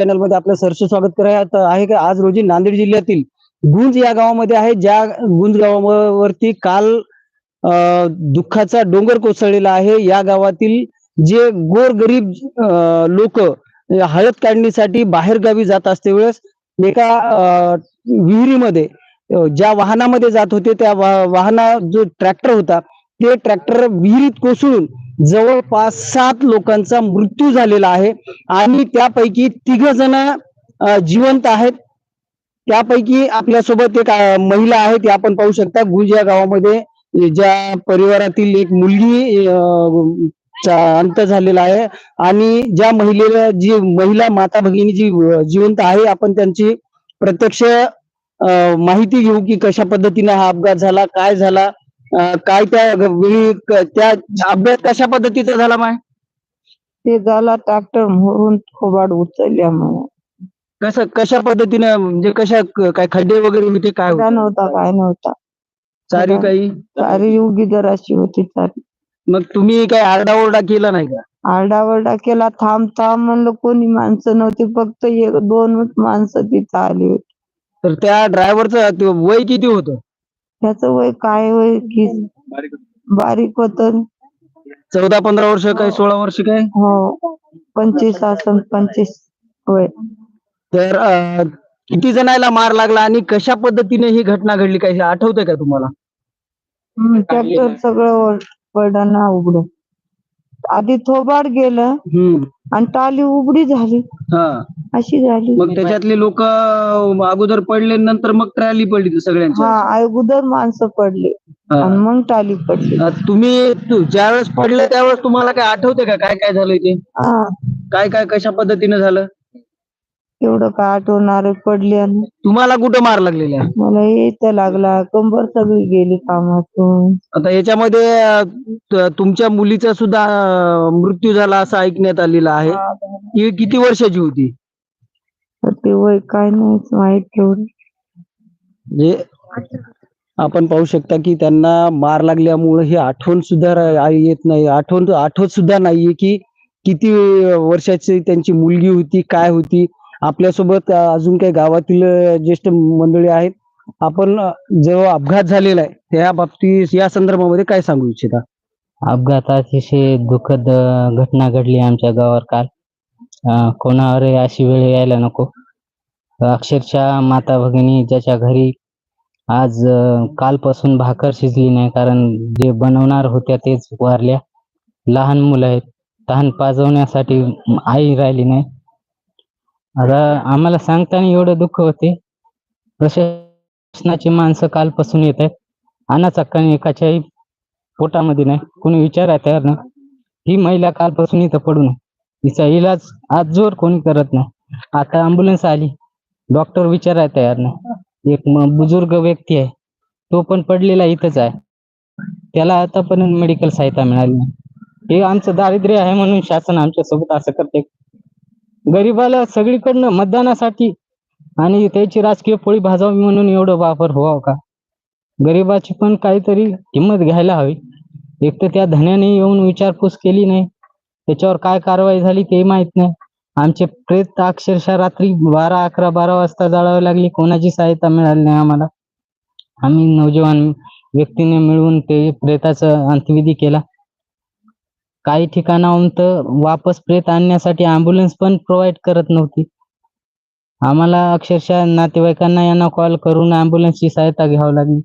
चॅनलमध्ये आपलं सरसे स्वागत करत आहे. का आज रोजी नांदेड जिल्ह्यातील गुंज या गावामध्ये आहे. ज्या गुंज गावावरती काल दुःखाचा डोंगर कोसळलेला आहे. या गावातील जे गोरगरीब लोक हळद काढणीसाठी बाहेर गावी जात असते वेळेस एका विहिरीमध्ये ज्या वाहनामध्ये जात होते त्या वाहना जो ट्रॅक्टर होता ते ट्रॅक्टर विहिरीत कोसळून जवळपास सात लोकांचा मृत्यू झालेला आहे. आणि त्यापैकी तिघ जण जिवंत आहेत. त्यापैकी आपल्यासोबत एक महिला आहे. ती आपण पाहू शकता. गुजिया या गावामध्ये ज्या परिवारातील एक मुलगी अंत झालेला आहे. आणि ज्या महिलेला जी महिला माता भगिनी जी जिवंत आहे आपण त्यांची प्रत्यक्ष माहिती घेऊ की कशा पद्धतीने हा अपघात झाला काय झाला. काय त्या वेळी क- त्या अपघात कशा पद्धतीचा झाला माय? ते झाला ट्रॅक्टर मोडून थोबाड उचलल्यामुळे कसं कशा पद्धतीने म्हणजे कशा क- काय खड्डे वगैरे होते काय काय होते? नव्हता काय नव्हता. चारी काही? सारी उगी जराशी होती सारी मग तुम्ही काय आरडाओरडा केला नाही का? आरडाओरडा केला थांब थांब म्हणलं कोणी माणसं नव्हती फक्त एक दोनच माणसं तिथं आली होती. तर त्या ड्रायव्हरचं वय किती होतं? त्याच वय काय वय? की बारीक होत. चौदा पंधरा वर्ष काय सोळा वर्ष काय? हो. पंचवीस असन पंचवीस वय. तर अं, किती जणांना मार लागला आणि कशा पद्धतीने ही घटना घडली? काही आठवतंय का तुम्हाला? ट्रॅक्टर सगळं पडना उघडून आधी थोबाड गेलं हम्म. आणि टाली उघडी झाली. हा. अशी झाली. मग त्याच्यातले लोक अगोदर पडले नंतर मग ट्रॅली पडली सगळ्यांची. हा अगोदर माणसं पडले आणि मग टाली पडली. तुम्ही तू- ज्यावेळेस पडले त्यावेळेस तुम्हाला काय आठवते का? काय काय झालंय ते? हा. काय काय कशा पद्धतीने झालं? एवढं काय आठवणार पडली आणि तुम्हाला कुठं मार लागलेला आहे? मला यायचं लागला कंबर सगळी गेली कामातून. आता याच्यामध्ये अं, त- तुमच्या मुलीचा सुद्धा अं, मृत्यू झाला असं ऐकण्यात आलेलं आहे. ती किती वर्षाची होती? तर ते वय काय नाही माहीत तेवढं. म्हणजे आपण पाहू शकता की त्यांना मार लागल्यामुळे ही आठवण सुद्धा रा- येत नाही. आठवण आठवत सुद्धा नाहीये की किती वर्षाची त्यांची मुलगी होती काय होती. आपल्यासोबत अजून काही गावातील ज्येष्ठ मंडळी आहेत. आपण जो अपघात झालेला आहे त्या बाबतीत या संदर्भामध्ये काय सांगू इच्छिता? अपघात अतिशय दुःखद घटना घडली आमच्या गावावर काल. कोणावर कोणावरही अशी वेळ यायला नको. अक्षरशः माता भगिनी ज्याच्या घरी आज कालपासून भाकर शिजली नाही कारण जे बनवणार होत्या तेच वारल्या. लहान मुलं आहेत. तहान पाजवण्यासाठी आई राहिली नाही. आता आम्हाला सांगताना एवढं दुःख होते. प्रशासनाची माणसं कालपासून येत आहेत. अनाचक्काने एकाच्याही पोटामध्ये नाही. कोणी विचाराय तयार नाही. ही महिला कालपासून इथं पडू नये तिचा इलाज आज जोर कोणी करत नाही. आता अँब्युलन्स आली. डॉक्टर विचाराय तयार नाही. एक म- बुजुर्ग व्यक्ती आहे. तो पण पडलेला इथंच आहे. त्याला आतापर्यंत मेडिकल सहायता मिळाली नाही. हे आमचं दारिद्र्य आहे म्हणून शासन आमच्यासोबत असं करते गरीबाला सगळीकडनं मतदानासाठी आणि त्याची राजकीय पोळी भाजावी म्हणून एवढं वापर व्हावं का? गरिबाची पण काहीतरी किंमत घ्यायला हवी. एक तर त्या धन्याने येऊन विचारपूस केली नाही. त्याच्यावर काय कारवाई झाली ते माहीत नाही. आमचे प्रेत अक्षरशः रात्री बारा अकरा बारा वाजता जाळावे लागली. कोणाची सहायता मिळाली नाही आम्हाला. आम्ही नौजवान व्यक्तीने मिळून ते प्रेताचा अंत्यविधी केला. काही ठिकाणाहून तर वापस प्रेत आणण्यासाठी अँब्युलन्स पण प्रोव्हाइड करत नव्हती. आम्हाला अक्षरशः नातेवाईकांना यांना कॉल करून अँब्युलन्सची सहायता घ्यावी लागली.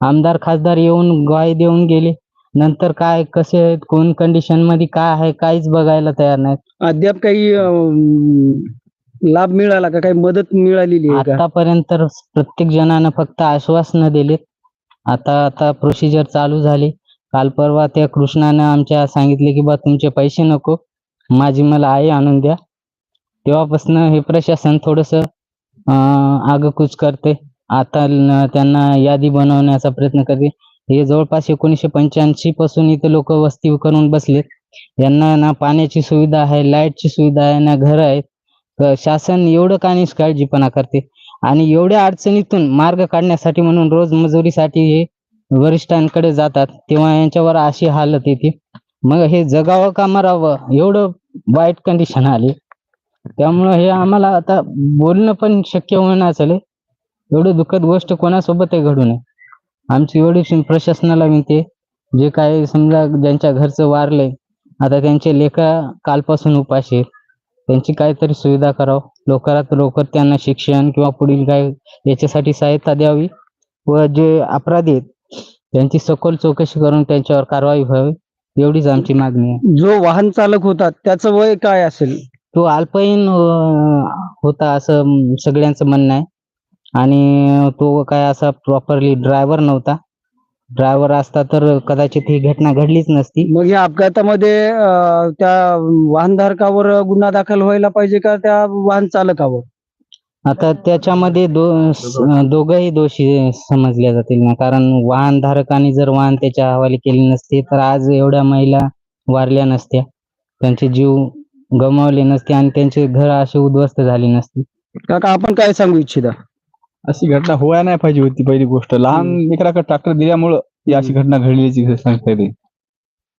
आमदार खासदार येऊन ग्वाही देऊन गेले. नंतर काय कसे आहेत कोण कंडिशनमध्ये काय आहे काहीच बघायला तयार नाहीत. अद्याप काही अं, लाभ मिळाला का? काही मदत मिळालेली आहे का? आतापर्यंत तर प्रत्येक जणांना फक्त आश्वासनं दिलेत. आता आता प्रोसिजर चालू झाली. काल परवा त्या कृष्णानं आमच्या सांगितले की बा तुमचे पैसे नको. माझी मला आई आणून द्या. तेव्हापासून हे प्रशासन थोडस आगकूच करते. आता त्यांना यादी बनवण्याचा प्रयत्न करते. हे जवळपास एकोणीसशे पंच्याऐंशी पासून इथे लोक वस्ती करून बसलेत. यांना ना पाण्याची सुविधा आहे लाईटची सुविधा आहे ना घर आहेत. शासन एवढं का निष्काळजीपणा करते? आणि एवढ्या अडचणीतून मार्ग काढण्यासाठी म्हणून रोज मजुरीसाठी हे वरिष्ठांकडे जातात तेव्हा यांच्यावर अशी हालत येते. मग हे जगावं का मरावं? एवढं वाईट कंडिशन आली. त्यामुळं हे आम्हाला आता बोलणं पण शक्य होणार झालंय. एवढी दुःखद गोष्ट कोणासोबतही घडू नये. आमची एवढी प्रशासनाला विनंती जे काही समजा ज्यांच्या घरचं वारलंय आता त्यांचे लेखा कालपासून उपाशी त्यांची काहीतरी सुविधा करावं. लवकरात लवकर त्यांना शिक्षण किंवा पुढील काय याच्यासाठी सहायता द्यावी. व जे अपराधी आहेत त्यांची सखोल चौकशी करून त्यांच्यावर कारवाई व्हावी एवढीच आमची मागणी आहे. जो वाहन चालक होता त्याचं वय काय असेल? तो अल्पवयीन अं, होता असं सगळ्यांचं म्हणणं आहे. आणि तो काय असा प्रॉपरली ड्रायव्हर नव्हता. ड्रायव्हर असता तर कदाचित ही घटना घडलीच नसती. मग या अपघातामध्ये अं, त्या वाहनधारकावर गुन्हा दाखल व्हायला पाहिजे का त्या वाहन चालकावर? आता त्याच्यामध्ये दो दोघंही दोषी समजले जातील ना. कारण वाहन धारकाने जर वाहन त्याच्या हवाली केले नसते तर आज एवढ्या महिला वारल्या नसत्या. त्यांचे जीव गमावले नसते आणि त्यांचे घर असे उद्ध्वस्त झाले नसते. काका आपण काय सांगू इच्छिता? अशी घटना व्हायला नाही पाहिजे होती पहिली गोष्ट. लहान लेकराकडे ट्रॅक्टर दिल्यामुळं ही अशी घटना घडल्याची सांगता येते.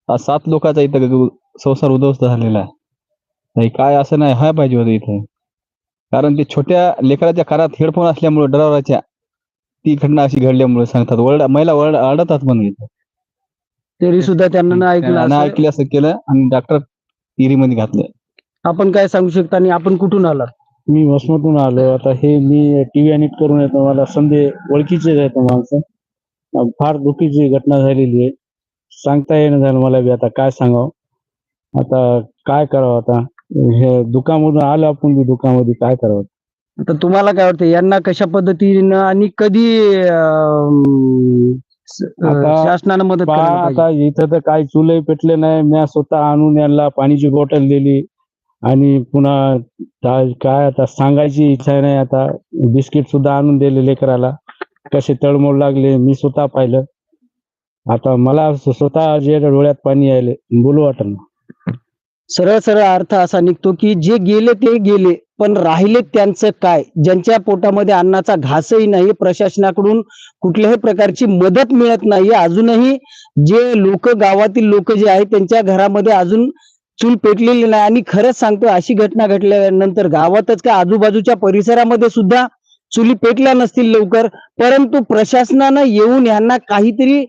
आज सात लोकांचा इथं संसार उद्ध्वस्त झालेला आहे. काय असं नाही व्हायला पाहिजे होतं इथं. कारण ते छोट्या लेकराच्या कानात हेडफोन असल्यामुळे ड्रायव्हरच्या ती घटना अशी घडल्यामुळे सांगतात. वरडा महिला वरड आडतात म्हणून. तरी सुद्धा त्यांना नाही ऐकलं नाही असं. ऐकलं असं केलं आणि डॉक्टरमध्ये घातलं. आपण काय सांगू शकता आणि आपण कुठून आलात? मी वसमतून आलो. आता हे मी टीव्ही नीट करून येतो. मला संधी ओळखीचे आहेत माणसं. फार दुःखीची घटना झालेली आहे. सांगता येणं झालं मला बी. आता काय सांगावं? आता काय करावं आता? हे दुकामधून आलो आपण बी दुकामध्ये काय करावं? आता तुम्हाला काय वाटतं यांना कशा पद्धतीनं आणि कधी अं, स- अं, आता शासनानं मदत पहा करायला पाहिजे? आता इथं तर काही चुलही पेटले नाही. मी स्वतः आणून यांना पाणीची बॉटल दिली आणि पुन्हा काय काय आता सांगायची इच्छा नाही. आता बिस्किट सुद्धा आणून दिले लेकराला. कसे तळमळ लागले मी स्वतः पाहिलं. आता मला स्व- स्वतः जे डोळ्यात पाणी यायले बोलू वाटत सरळ सरळ अर्थ असा निघतो की जे गेले ते गेले पण राहिले त्यांचं काय? ज्यांच्या पोटामध्ये अन्नाचा घासही नाही प्रशासनाकडून कुठल्याही प्रकारची मदत मिळत नाही. अजूनही जे लोक गावातील लोक जे आहेत त्यांच्या घरामध्ये अजून चूल पेटलेली नाही. आणि खरंच सांगतो अशी घटना घडल्यानंतर गावातच का आजूबाजूच्या परिसरामध्ये सुद्धा चुली पेटल्या नसतील लवकर. परंतु प्रशासनानं येऊन यांना काहीतरी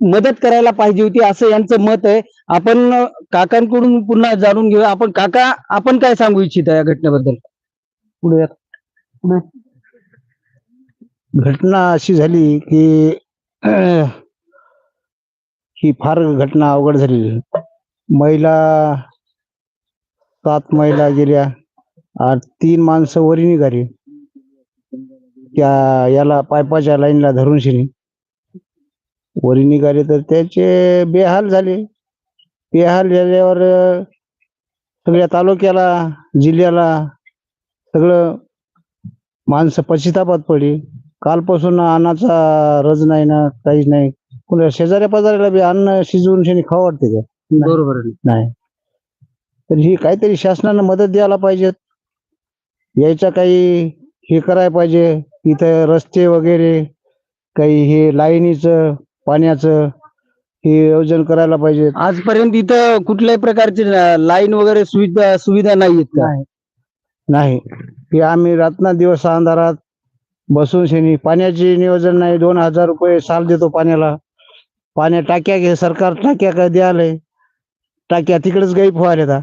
मदत करायला पाहिजे होती असं यांचं मत आहे. आपण काकांकडून पुन्हा जाणून घेऊया. आपण काका आपण काय सांगू इच्छिता या घटनेबद्दल? पुढे घटना अशी झाली की ही फार घटना अवघड झाली. महिला सात महिला गेल्या आणि तीन माणसं वरी निघाली. त्या याला पायपाच्या लाईनला धरून शिनी वरी निघाले तर त्याचे बेहाल झाले. बेहाल झाल्यावर सगळ्या तालुक्याला जिल्ह्याला सगळं माणसं पश्चितापात पडली. कालपासून अन्नाचा रज नाही ना काहीच नाही. कुणा शेजाऱ्या पाजाऱ्याला बी अन्न शिजवून शेणी खावं वाटते का? बरोबर. नाही. तर ही काहीतरी शासनानं मदत द्यायला पाहिजेत. यायचा काही हे करायला पाहिजे. इथं रस्ते वगैरे काही हे लाईनीचं पाण्याचं हे योजन करायला पाहिजे. आजपर्यंत इथं कुठल्याही प्रकारची लाईन वगैरे सुविधा सुविधा नाही का? नाही. हे आम्ही रातना दिवस अंधारात बसून शेणी पाण्याचे नियोजन नाही. दोन हजार रुपये साल देतो पाण्याला. पाण्या टाक्या घे सरकार टाक्या काय द्यायलंय टाक्या तिकडेच गाई फवाऱ्या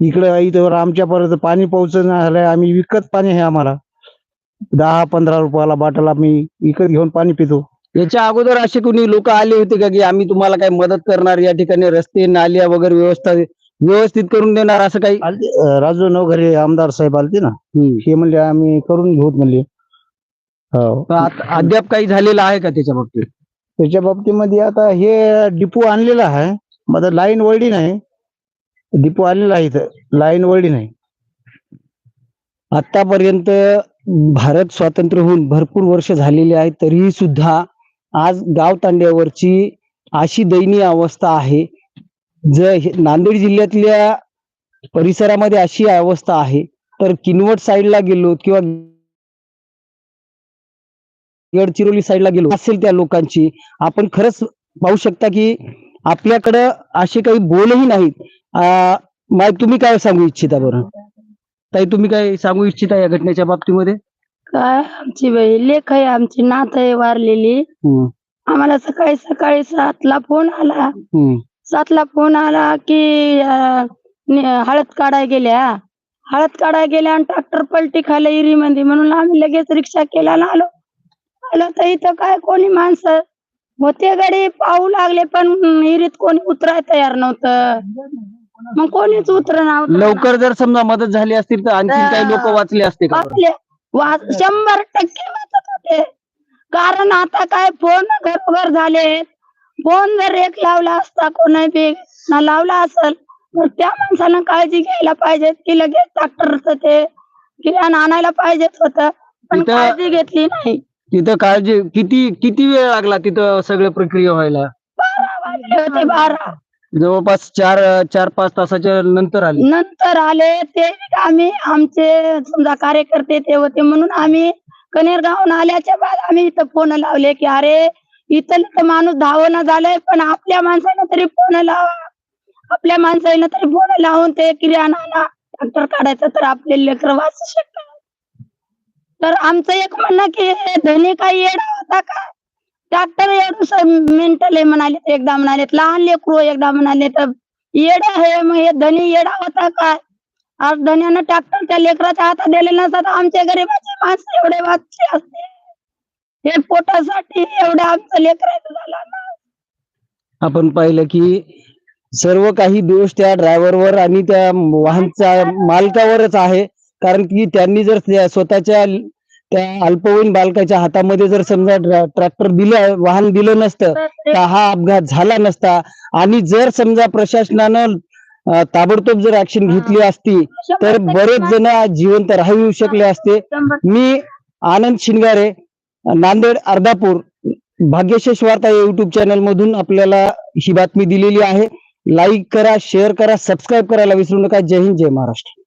इकडे इथं आमच्यापर्यंत पाणी पोहोचत झालंय. आम्ही विकत पाणी आहे आम्हाला. दहा पंधरा रुपयाला बाटल आम्ही विकत घेऊन पाणी पितो. याच्या अगोदर असे कोणी लोक आले होते का की आम्ही तुम्हाला काही मदत करणार या ठिकाणी रस्ते नाल्या वगैरे व्यवस्था व्यवस्थित करून देणार असं काही? आलते अं, राजू नवघरे आमदार साहेब आलते ना हे म्हणले आम्ही करून घेऊत म्हणले. हो. पण आत- अद्याप काही झालेलं आहे का त्याच्या बाबतीत? त्याच्या बाबतीमध्ये आता हे डिपो आणलेला आहे मग लाईन वळली नाही. डिपो आणलेला आहे इथं लाईन वळली नाही. आतापर्यंत भारत स्वातंत्र्य होऊन भरपूर वर्ष झालेली आहेत तरीही सुद्धा आज गाव तांड्यावरची अशी दयनीय अवस्था आहे. जर नांदेड जिल्ह्यातल्या परिसरामध्ये अशी अवस्था आहे तर किनवट साईडला गेलो किंवा गडचिरोली साईडला गेलो असेल त्या लोकांची. आपण खरंच पाहू शकता की आपल्याकडं असे काही बोलही नाहीत. माय तुम्ही काय सांगू इच्छिता बरं? ताई तुम्ही काय सांगू इच्छिता या घटनेच्या बाबतीमध्ये? काय? आमची बाई लेख आहे आमची नात आहे वारलेली. हम्म, आम्हाला सकाळी सकाळी सातला फोन आला. हम्म, सातला फोन आला की अं, नि- हळद काढाय गेल्या. हळद काढाय गेल्या आणि ट्रॅक्टर पलटी खायला इरी मध्ये म्हणून आम्ही लगेच रिक्षा केला आणि आलो. आलो तर इथं काय कोणी माणसं? होते गाडी पाहू लागले पण इरीत कोणी उतराय तयार नव्हतं. मग कोणीच उतर लवकर जर समजा मदत झाली असतील तर आणखी काही लोक वाचले असते का बरं? वाचले. वा- शंभर टक्के वाचत होते. कारण आता काय फोन घरोघर झाले फोन जर एक लावला असता कोणी बी न लावला असेल तर त्या माणसानं काळजी घ्यायला पाहिजे की लगेच डॉक्टरचं ते किराणा आणायला पाहिजेच होतं. पण तिथं- काळजी घेतली नाही. तिथं काळजी किती किती वेळ लागला तिथं सगळं प्रक्रिया व्हायला? बारा वाजले होते बारा. जवळपास चार चार पाच तासाच्या नंतर आले. नंतर आले ते आम्ही आमचे समजा कार्यकर्ते ते होते म्हणून आम्ही कनेरगावून आल्याच्या बाद आम्ही इथं फोन लावले की अरे इथं तर माणूस धावणं झालंय पण आपल्या माणसानं तरी फोन लावा. आपल्या माणसानं तरी फोन लावून ते किराणा डॉक्टर काढायचं तर आपले लेकर वाचू शकतात. तर आमचं एक म्हणणं की धनी काही येडा होता का? डॉक्टर एवढं मेंटल आहे म्हणाले एकदा म्हणाले लहान लेकरू एकदा म्हणाले तर येडा आहे मग हे धनी येडा होता काय? आज धन्यानं ट्रॅक्टर त्या लेकराच्या हातात दिलेला नसतात आमच्या गरीबाचे माणसं एवढे वाचले असते. हे पोटासाठी एवढ्या आमचं लेकरायचं झाला ना आपण पाहिलं की सर्व काही दोष त्या ड्रायव्हरवर आणि त्या वाहनच्या मालकावरच आहे कारण की त्यांनी जर स्वतःच्या त्या अल्पवयीन बालकाच्या हातामध्ये जर समजा ट्रॅक्टर दिलं वाहन दिलं नसतं तर हा अपघात झाला नसता. आणि जर समजा प्रशासनानं ताबडतोब जर ऍक्शन घेतली असती तर बरेच जण जिवंत राहू शकले असते. मी आनंद शिंगारे नांदेड अर्धापूर भाग्यशेष वार्ता या युट्यूब चॅनल मधून आपल्याला ही बातमी दिलेली आहे. लाईक करा शेअर करा सबस्क्राईब करायला विसरू नका. जय हिंद जय महाराष्ट्र.